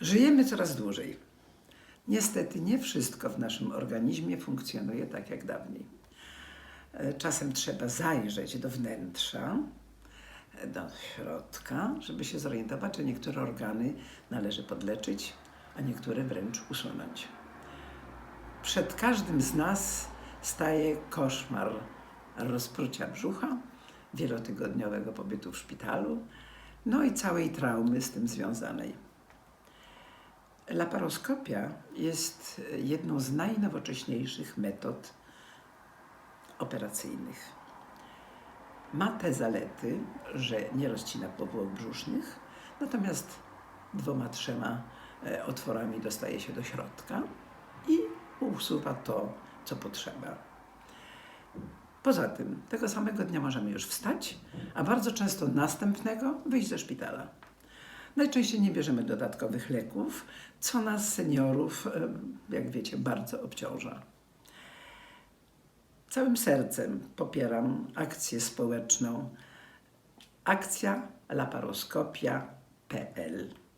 Żyjemy coraz dłużej. Niestety nie wszystko w naszym organizmie funkcjonuje tak jak dawniej. E, Czasem trzeba zajrzeć do wnętrza, e, do środka, żeby się zorientować, że niektóre organy należy podleczyć, a niektóre wręcz usunąć. Przed każdym z nas staje koszmar rozprucia brzucha, wielotygodniowego pobytu w szpitalu, no i całej traumy z tym związanej. Laparoskopia jest jedną z najnowocześniejszych metod operacyjnych. Ma te zalety, że nie rozcina powłok brzusznych, natomiast dwoma, trzema e, otworami dostaje się do środka i usuwa to, co potrzeba. Poza tym, tego samego dnia możemy już wstać, a bardzo często następnego wyjść ze szpitala. Najczęściej nie bierzemy dodatkowych leków, co nas seniorów, em, jak wiecie, bardzo obciąża. Całym sercem popieram akcję społeczną akcja laparoskopia.pl.